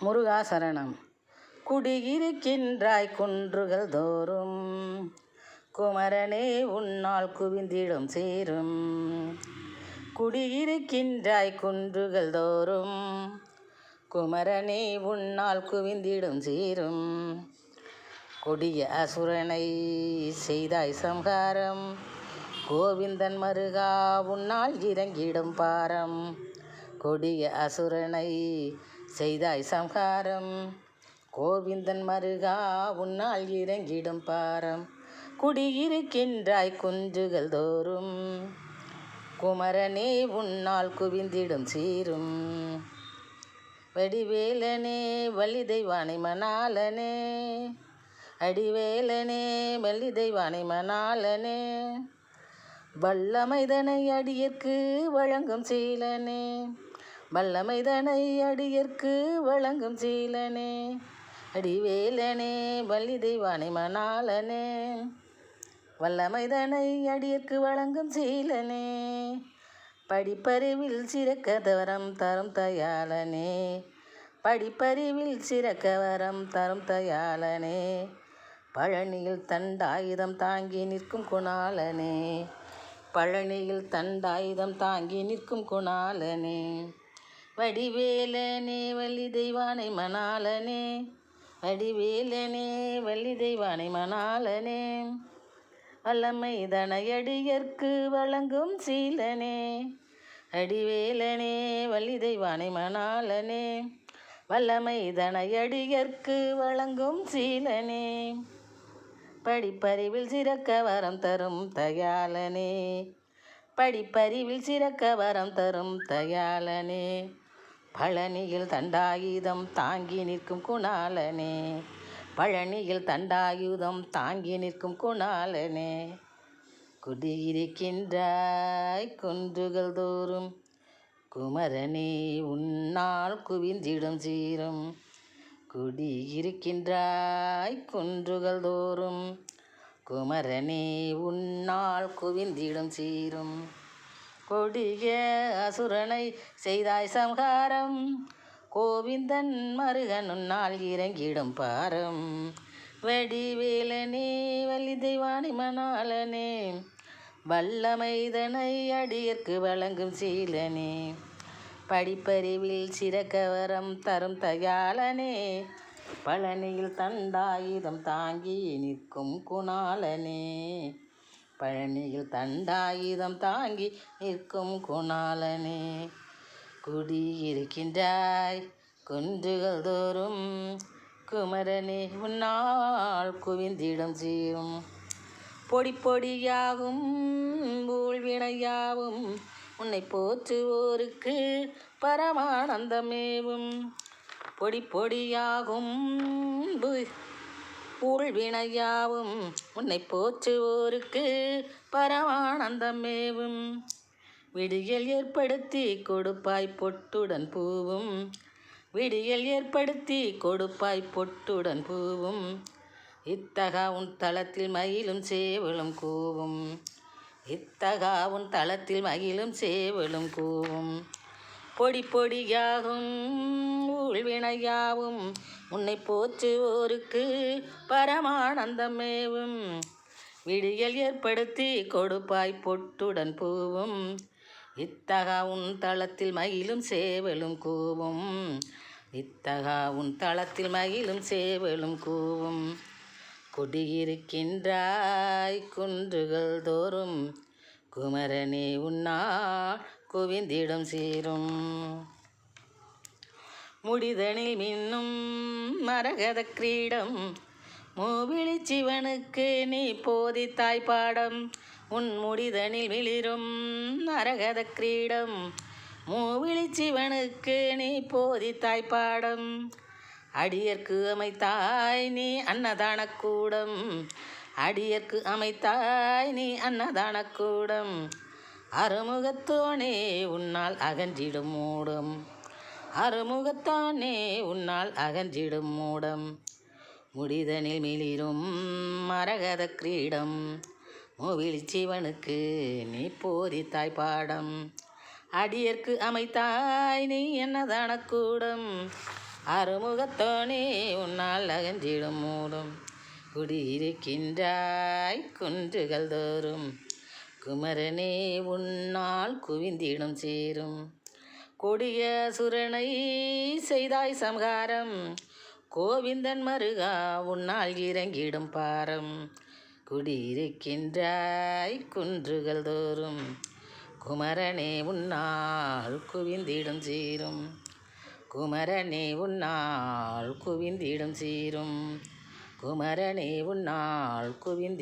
முருகாசரணம் குடியிருக்கின்றாய் குன்றுகள் தோறும் குமரனே உன்னால் குவிந்திடும் சேரும். குடியிருக்கின்றாய் குன்றுகள் தோறும் குமரனே உன்னால் குவிந்திடும் சேரும். கொடிய அசுரனை செய்தாய் சம்ஹாரம் கோவிந்தன் மருகா உன்னால் இறங்கிடும் பாரம். கொடிய அசுரனை செய்தாய் சம்ஹாரம் கோவிந்தன் மருகா உன்னால் இறங்கிடும் பாரம். குடியிருக்கின்றாய் குன்றுகள் தோறும். குமரனே உன்னால் குவிந்திடும் சீரும். வடிவேலனே வள்ளி மணாலனே அடிவேலனே வள்ளி மணாலனே வல்லமைதனை அடியற்கு வழங்கும் சீலனே. வல்லமைதனை அடியற்கு வழங்கும் சீலனே அடிவேலனே வள்ளி தெய்வானை மணாலனே வல்லமைதனை அடியற்கு வழங்கும் சீலனே படிப்பறிவில் சிறக்க வரம் தரும் தயாலனே படிப்பறிவில் சிறக்க வரம் தரும் தயாலனே பழனியில் தண்டாயுதம் தாங்கி நிற்கும் குணாலனே பழனியில் தண்டாயுதம் தாங்கி நிற்கும் குணாலனே வடிவேலனே வள்ளி தெய்வானை மணாலனே வடிவேலனே வள்ளி தெய்வானை மணாலனே வல்லமை தனையடியற்கு வழங்கும் சீலனே. அடிவேலனே வள்ளி தெய்வானை மணாலனே வல்லமை தனையடியற்கு வழங்கும் சீலனே. படிப்பறிவில் சிறக்க வரம் தரும் தயாலனே படிப்பறிவில் சிறக்க வரம் தரும் தயாலனே பழனியில் தண்டாயுதம் தாங்கி நிற்கும் குணாலனே பழனியில் தண்டாயுதம் தாங்கி நிற்கும் குணாலனே குடியிருக்கின்றாய் குன்றுகள் தோறும். குமரனே உன்னால் குவிந்திடும் சீரும். குடியிருக்கின்றாய் குன்றுகள் தோறும். குமரனே உன்னால் குவிந்திடும் சீரும். கொடிய அசுரனை செய்தாய் சம்ஹாரம். கோவிந்தன் மருகன் உன்னால் இறங்கிடும் பாரம். வடிவேலனே வலி தெய்வானி மணாலனே வல்லமைதனை அடியற்கு வழங்கும் சீலனே படிப்பறிவில் சிறக்கவரம் தரும் தயாளனே பழனியில் தண்டாயுதம் தாங்கி நிற்கும் குணாலனே பழனியில் தண்டாயுதம் தாங்கி நிற்கும் குணாலனே குடியிருக்கின்றாய் குன்றுகள் தோறும். குமரனே உன்னால் குவிந்திடம் சீரும். பொடி பொடியாகும் ஊழ்வினையாவும் உன்னை போற்றுவோருக்கு பரமானந்தமேவும். பொடி பொடியாகும் ஊழ்வினையாவும் உன்னை போற்றுவோருக்கு பரமானந்தமேவும். விடியல் ஏற்படுத்தி கொடுப்பாய் பொட்டுடன் பூவும். விடியல் ஏற்படுத்தி கொடுப்பாய் பொட்டுடன் பூவும். இத்தகா உன் தளத்தில் மயிலும் சேவலும் கூவும். இத்தகா உன் தளத்தில் மகிழும் சேவலும் கூவும். பொடி பொடியாகும் உள்வினையாவும் உன்னை போற்றுவோருக்கு பரமானந்தமேவும். விடியல் ஏற்படுத்தி கொடுப்பாய் பொட்டுடன் பூவும். இத்தகா உன் தளத்தில் மயிலும் சேவலும் கூவும். இத்தகா உன் தளத்தில் மயிலும் சேவலும் கூவும். குடியிருக்கின்றாய் குன்றுகள் தோறும். குமரனே உன்னா குவிந்திடும் சீரும். முடிதனில் மின்னும் மரகத கிரீடம். மூவிழி சிவனுக்கு நீ போதித்தாய் பாடம் உன் முடிதனில் மிளிரும் மரகத கிரீடம். மூவிழி சிவனுக்கு நீ போதித்தாய் பாடம் அடியர்க்கு அமைத்தாய் நீ அன்னதான கூடம். அடியர்க்கு அமைத்தாய் நீ அன்னதான கூடம். அறுமுகத்தோனே உன்னால் அகன்றிடும் மூடும். அறுமுகத்தானே உன்னால் அகன்றிடும் மூடம். முடிதனில் மிளிரும் மரகத கிரீடம். மூவிழி சிவனுக்கு நீ போதித்தாய் பாடம். அடியர்க்கு அமைத்தாய் நீ என்னதான கூடம்? அறுமுகத்தோனே உன்னால் அகன்றிடும் மூடும். குடியிருக்கின்றாய் குன்றுகள் தோறும். குமரனே உன்னால் குவிந்திடும் சேரும். கொடிய சுரனை செய்தாய் சம்ஹாரம். கோவிந்தன் மருகா உன்னால் இறங்கிடும் பாரம். குடியிருக்கின்றாய் குன்றுகள் தோறும். குமரனே உன்னால் குவிந்திடும் சீரும். குமரனே உன்னால் குவிந்திடும் சீரும். குமரனே உன்னால் குவிந்தி